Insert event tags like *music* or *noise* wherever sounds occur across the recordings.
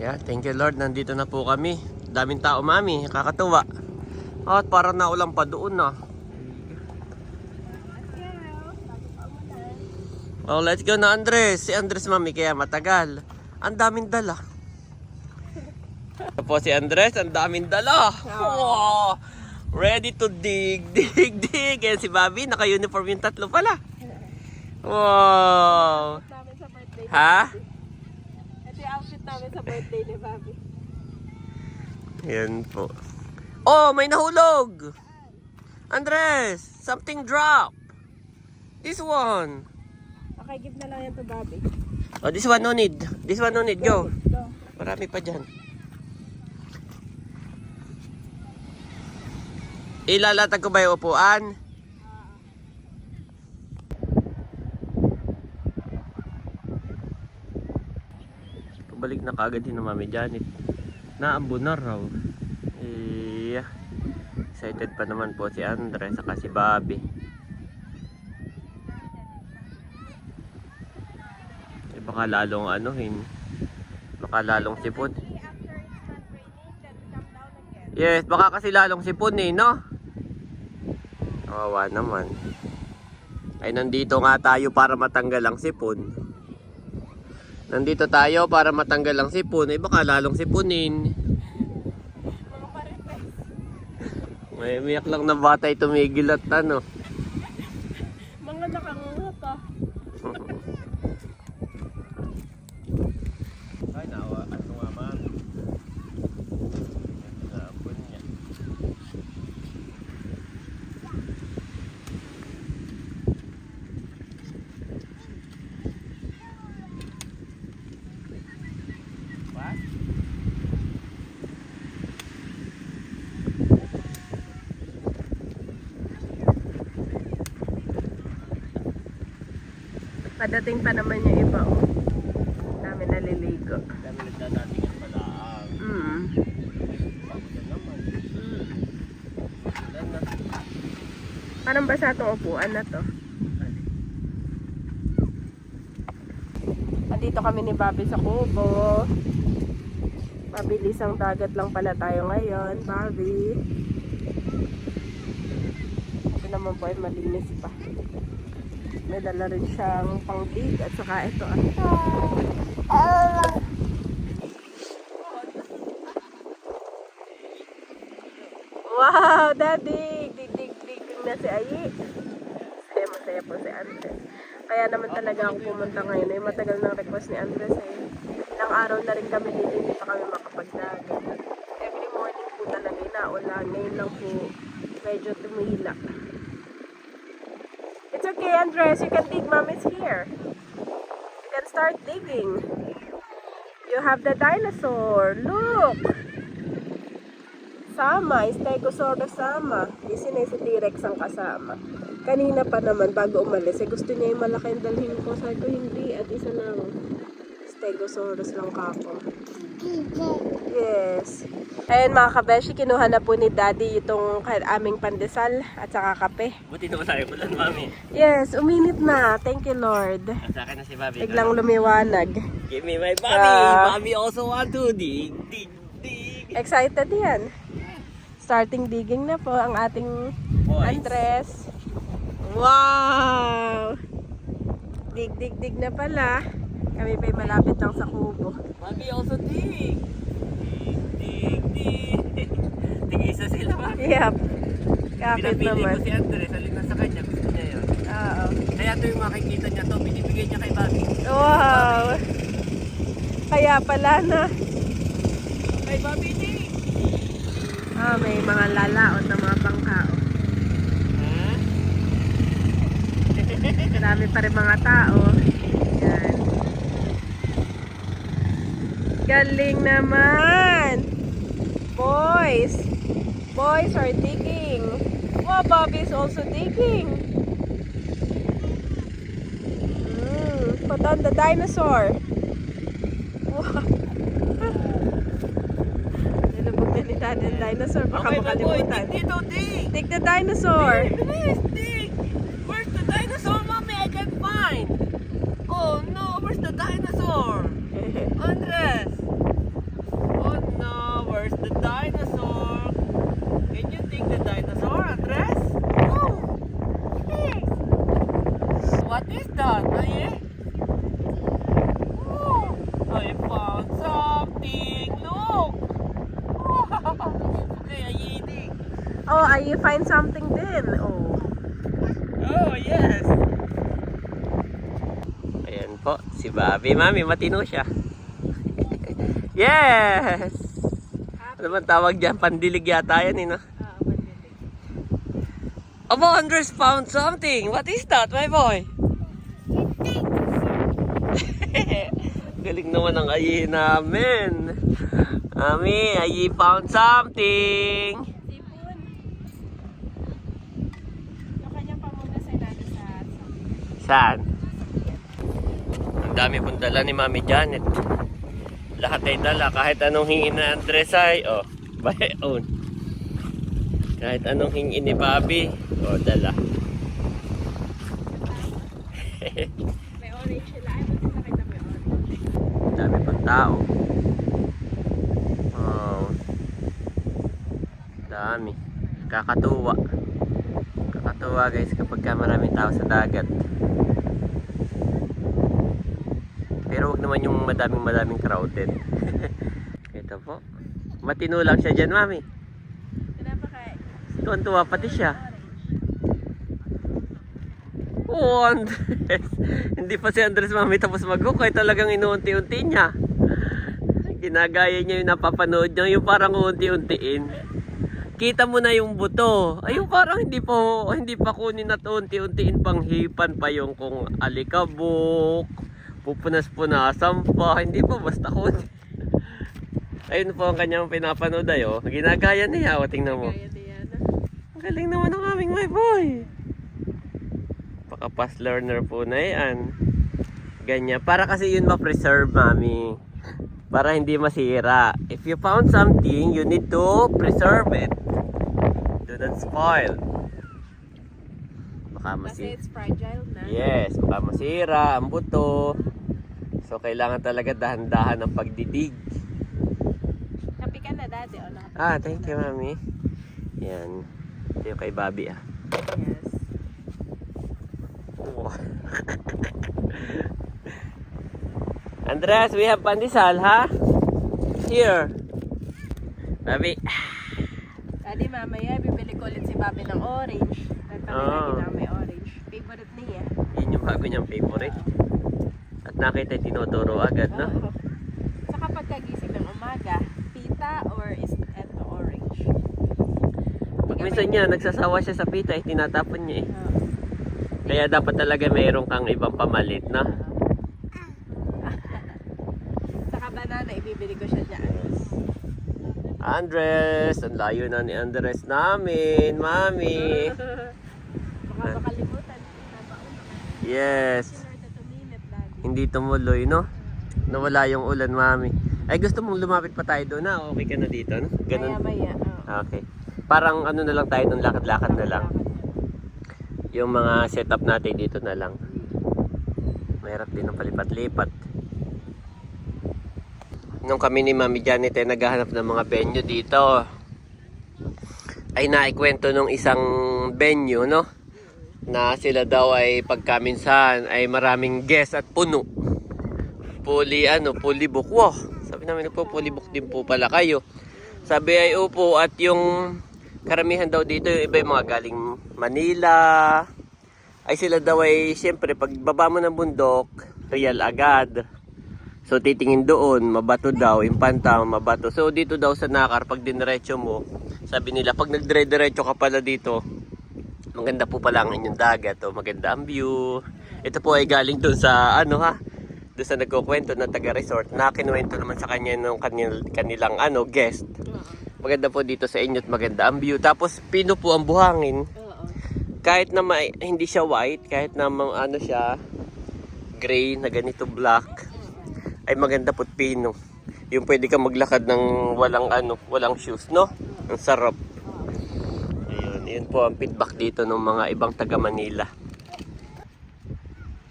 Yeah, thank you Lord. Nandito na po kami. Daming tao, mami. Kakatuwa. At parang naulang pa doon na. Oh, let's go na Andres. Si Andres, mami, kaya matagal. Ang daming dala. Ito po si Andres, ang daming dala. Wow! Ready to dig, *laughs* dig, dig. Yan si Bobby, naka-uniform yung tatlo pala. Wow! Ha? Namin sa birthday ni Bobby. Yan po. Oh, may nahulog! Andres, something drop. This one. Okay, give na lang yan to Bobby. Oh, this one no need. This one no need. Go. Go. Marami pa dyan. Ilalatag ko ba yung upuan? Pabalik na kagad din ng Mami Janet. Naambo na raw. Eh, excited pa naman po si Andre saka si Bobby. Eh, baka lalong anuhin. Baka lalong sipon. Yes, baka kasi lalong sipon eh, no? Kawawa naman. Ay, nandito nga tayo para matanggal ang sipon. Nandito tayo para matanggal ang sipon. Ay, baka lalong sipunin. May umiyak lang na bata ay tumigil at ano. Mga nakanganga pa. *laughs* Padating pa naman yung iba. Oh. Dami naliligo. Dami nagdadatingan pala. Mm. Bakit naman? Wala na. Parang basa itong upuan na to. Andito kami ni Bobby sa Kubo. Mabilis ang dagat lang pala tayo ngayon, Bobby. Ito naman po ay malinis pa. May dala rin siyang pang-dig at saka ito ah. Wow, Daddy! Dig-dig-dig na si Ayi. Kaya masaya po si Andres. Kaya naman talaga ako pumunta ngayon. Eh, matagal ng request ni Andres eh. Ilang araw na rin kami dito, hindi pa kami makapagdagat. Every morning po talaga inaulan. Ngayon lang po medyo tumila. Andres. You can dig. Mom is here. You can start digging. You have the dinosaur. Look! Sama, Stegosaurus sama. Kasi na si T-Rex ang kasama. Kanina pa naman, bago umalis, eh, gusto niya yung malaki ang dalhin ko. Sabi ko, hindi. At isa lang. Stegosaurus lang kako. Yes. Ayun mga kabeshi, kinuha na po ni Daddy itong aming pandesal at saka kape. Buti naman tayo ulan, mami. Yes, uminit na. Thank you, Lord. Sa akin na si Bobby. Biglang lumiwanag. Give me my Bobby. Ah. Bobby also want to dig, dig, dig. Excited yan. Starting digging na po ang ating Boys. Andres. Wow! Dig, dig, dig na pala. Kami pa'y malapit lang sa kubo. Bobby also dig. Dig, dig, dig. *laughs* Tig-isa sila, Bobby. Yep. Kapit naman. ko si Andres. Alin na sa kanya. Gusto niya yun. Oo. Kaya ito yung makikita niya to. Binibigay niya kay Bobby. Wow! Kaya pala na. Kay Bobby, dig. Ah, may mga lalaot na mga bangkao. Ha? Marami pa rin mga tao. Yan. Galing naman! Boys! Boys are digging. Wow, Bobby is also digging. Mm, put on the dinosaur. Wow. *laughs* Nilubog na ni Dad ang dinosaur. Baka Okay, makalimutan. Dig dito, dig. Dig the dinosaur. Bilis, dig. Where's the dinosaur, mommy? I can't find. Oh no, where's the dinosaur? Andres. Oh, I find something din. Oh. Oh, yes! Ayan po, si Bobby. Mami, matino siya. *laughs* yes! Ano ba tawag dyan? Pandilig yata yan, eh, no? Pandilig. Aba, Andres found something. What is that, my boy? *laughs* Galing naman ang ayi namin. Mami, ayi found something. Sipon. Yung kanya pa muna sa natin sa Saan? Ang dami pong dala ni Mami Janet. Lahat ay dala. Kahit anong hingi na Andres ay, oh, *laughs* by own. Kahit anong hingi ni Bobby, oh, dala. May orange sila. Ay, ba't nakita yung orange? Ang dami pang tao. Oh. Dami. Kakatuwa. Kakatuwa guys kapag ka maraming tao sa dagat. Pero wag naman yung madaming madaming crowded. *laughs* Ito po. Matino lang siya dyan, mami. Tuwan-tuwa pati siya. Oh, Andres. *laughs* Hindi pa si Andres mami tapos mag-hook. talagang inuunti-unti niya. Ginagaya niya yung napapanood niya. Yung parang unti-untiin. Kita mo na yung buto. Ay, yung parang hindi pa, hindi pa kunin at unti-untiin pang hipan pa yung kung alikabok, pupunas-punasan pa. Hindi pa basta kunin. *laughs* Ayun po ang kanyang pinapanood ay oh. Ginagaya niya. O, tingnan mo. Ang galing naman ng aming my boy. Baka fast learner po na yan. Ganyan. Para kasi yun ma-preserve, mami. Para hindi masira. If you found something, you need to preserve it. Do not spoil. Baka Kasi masira. it's fragile na. Yes, baka masira ang buto. So, kailangan talaga dahan-dahan ang pagdidig. Kapi ka na dati. O, nakapit Ah, thank you, mami. Yan. Ito yung kay Bobby, ah. Yes. *laughs* Andres, we have pandesal, ha? Here. Babi. Daddy, mamaya bibili ko ulit si Bobby ng orange. Ah. Nagpapalagi na may orange. Favorite niya. Yun yung bago niyang favorite. Nakita tinuturo agad, no? Oo. Sa kapag kagising ng umaga, pita or is eto orange. Pag minsan niya, nagsasawa siya sa pita, eh, tinatapon niya eh. Oo. Kaya dapat talaga mayroon kang ibang pamalit, no? *laughs* Saka banana, ibibili ko siya dyan. Andres, ang layo na ni Andres namin, mami. *laughs* Baka makalimutan. Yes. Hindi tumuloy, no? Nawala yung ulan, mami. Ay, gusto mong lumapit pa tayo doon, na? Okay ka na dito, no? Ganun. Maya maya. oo. Okay. Parang ano na lang tayo ng lakad-lakad na lang. Yung mga setup natin dito na lang. Mahirap din ang palipat-lipat. Nung kami ni Mami Janet ay naghahanap ng mga venue dito, ay naikwento nung isang venue, no? Na sila daw ay pagkaminsan ay maraming guest at puno. Fully, ano, fully book. Wow! Sabi namin po, fully book din po pala kayo. Sabi ay upo at yung karamihan daw dito yung iba yung mga galing Manila. Ay sila daw ay siyempre pag baba mo ng bundok, real agad. So titingin doon, mabato daw, impanta, mabato. So dito daw sa Nakar, pag diniretso mo, sabi nila, pag nagdire-diretso ka pala dito, maganda po pala ang inyong dagat, o maganda ang view. Ito po ay galing doon sa, ano ha, doon sa nagkukwento na taga-resort, na kinuwento naman sa kanya nung kanil, kanilang ano, guest. Maganda po dito sa inyo at maganda ang view. Tapos pino po ang buhangin. Kahit na may, hindi siya white, kahit na mga ano siya, gray na ganito black, ay maganda po pino. Yung pwede ka maglakad ng walang ano, walang shoes, no? Ang sarap. Yun po ang feedback dito ng mga ibang taga Manila.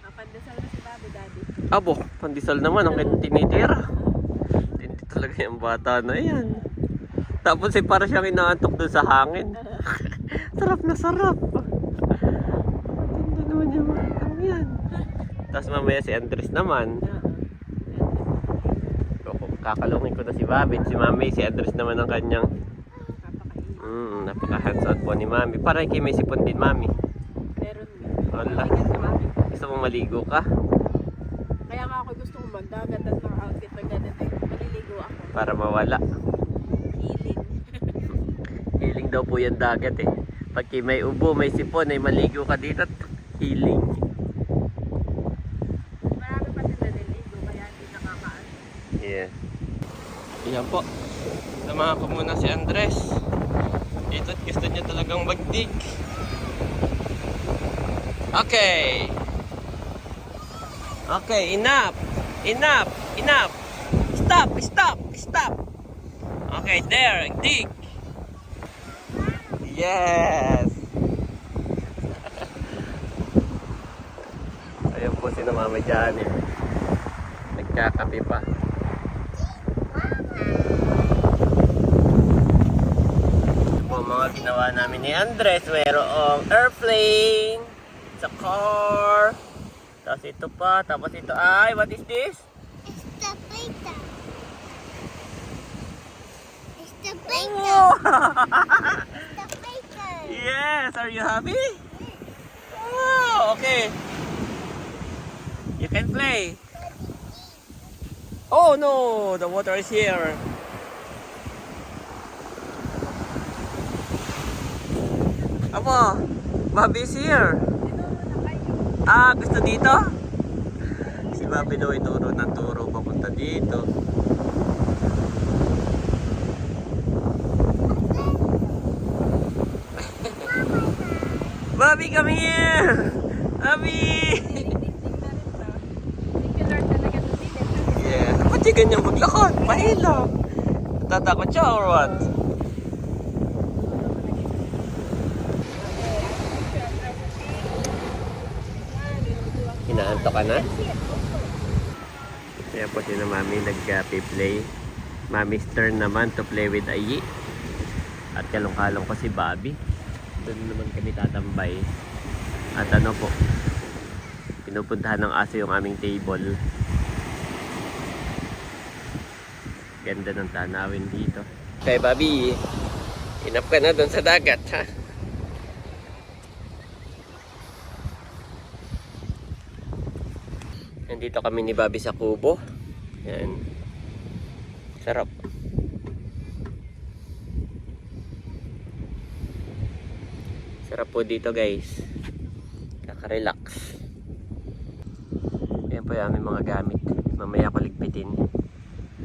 Napandasal na si Bobby, daddy. Abo, pandesal naman ang kanyang tinitira. Hindi talaga yung bata na yan. Tapos eh, para siyang inaantok doon sa hangin. *laughs* sarap na sarap. Hindi naman yung batang yan. Tapos mamaya si Andres naman. Kakalungin ko na si Babit. Si Mami, si Andres naman ang kanyang Papakainin. Mm, napaka hands-on po ni Mami. Para kay may sipon din, Mami. Meron din. Wala. Gusto mo maligo ka? Kaya nga ako gusto kong magdagat at naka-outfit pag ganito. Maliligo ako. Para mawala. Healing. *laughs* Healing daw po yung dagat eh. Pag kay may ubo, may sipon, ay maligo ka dito at healing. Marami pa sila naliligo kaya hindi nakakaan. Yeah. Yan po. Samahan ko muna si Andres. Ito at gusto niya talagang magdig. Okay. Okay, enough. Enough. Enough. Stop, stop, stop. Okay, there, dig. Yes. *laughs* Ayun po si Mama Janet. Nagkakape pa. Ginawa namin ni Andres. Mayroong airplane sa car. Tapos ito pa. Tapos ito ay, what is this? It's the pizza. It's the Oh! pizza. The pizza. yes, are you happy? Oh, okay. You can play. Oh no, the water is here. Abo, Bobby is here. Ah, gusto dito? Si Bobby daw ay turo ng turo papunta dito. Bobby, come here! Bobby! Yeah. Ba't di ganyan maglakad? Mahila. Tatakot siya or what? Hinaanto ka na? Kaya po si na mami nag-play. Mami's turn naman to play with Ayi. At kalong-kalong ko si Bobby. Doon naman kami tatambay. At ano po, pinupuntahan ng aso yung aming table. Ganda ng tanawin dito. Kay Bobby, inap ka na doon sa dagat, ha? Nandito kami ni Bobby sa kubo. Yan. Sarap. Sarap po dito guys. Kaka-relax. Yan po yung mga gamit. Mamaya ko ligpitin.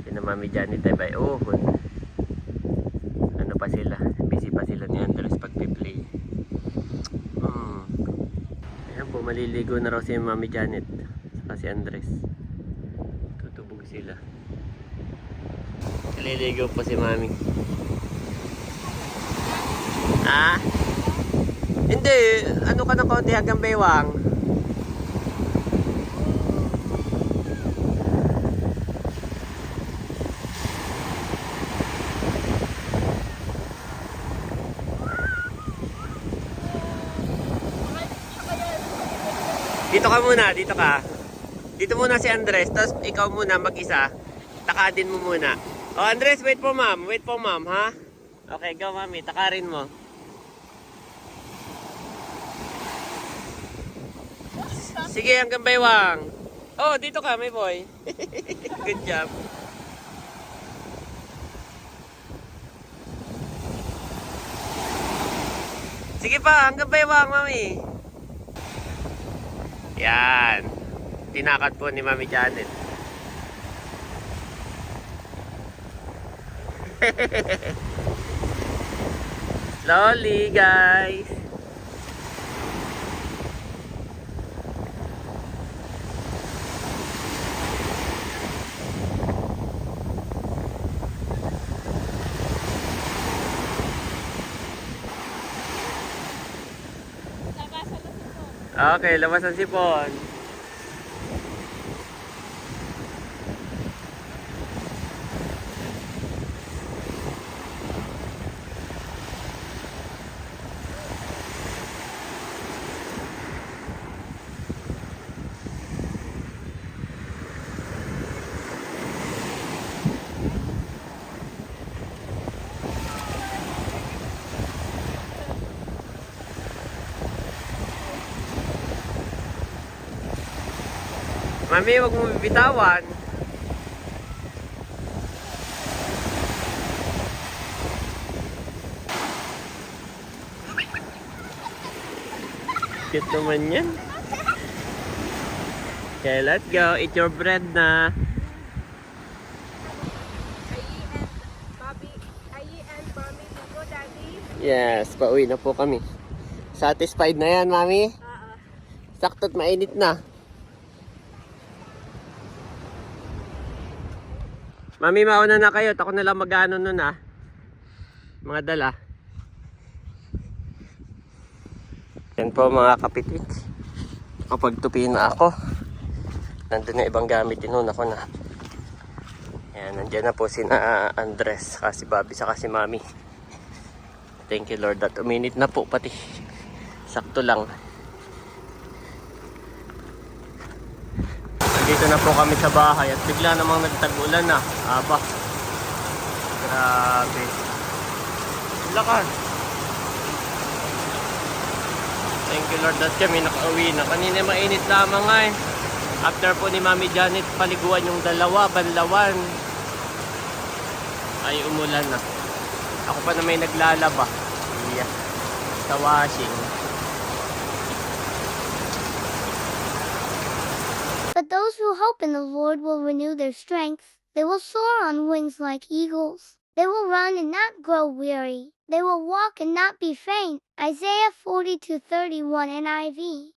Yun ang mami Janet ay by uhon. Ano pa sila? Busy pa sila ni Andres pag-play. Hmm. Ayan po, maliligo na raw si mami Janet. Saka si Andres. Tutubog sila. Maliligo po si mami. Ah? Hindi, ano ka ng konti hanggang baywang? Dito ka muna, dito ka. Dito muna si Andres, tapos ikaw muna mag-isa. Takadin mo muna. Oh, Andres, wait po ma'am. Wait po ma'am, ha? Okay, go mami. Takarin mo. Sige, hanggang baywang. Oh, dito ka, may boy. *laughs* Good job. Sige pa, hanggang baywang, mami. Yan. Tinakat po ni Mami Janet. *laughs* Slowly, guys. Okay, labas ang sipon. Mami, wag mo bibitawan. Cute naman yan. Okay, let's go. Eat your bread na. Yes, pauwi na po kami. Satisfied na yan, Mami? Oo. Sakto't mainit na. Mami, mauna na kayo. Ako na lang mag-ano nun ah. Mga dala. Yan po mga kapitik. Kapag tupi na ako, nandun na ibang gamit. Inuna ko na. Yan, nandyan na po si na Andres, kasi Bobby, saka si Mami. Thank you Lord that uminit na po pati. Sakto lang. Nandito na po kami sa bahay at bigla namang nagtag-ulan na. Aba. Grabe. Lakas. Thank you Lord that kami nakauwi na. Kanina mainit lamang eh. After po ni Mami Janet paliguan yung dalawa, banlawan. Ay umulan na. Ako pa na may naglalaba. Yeah. Sa washing. Hope in the Lord will renew their strength. They will soar on wings like eagles. They will run and not grow weary. They will walk and not be faint. Isaiah 42:31 NIV.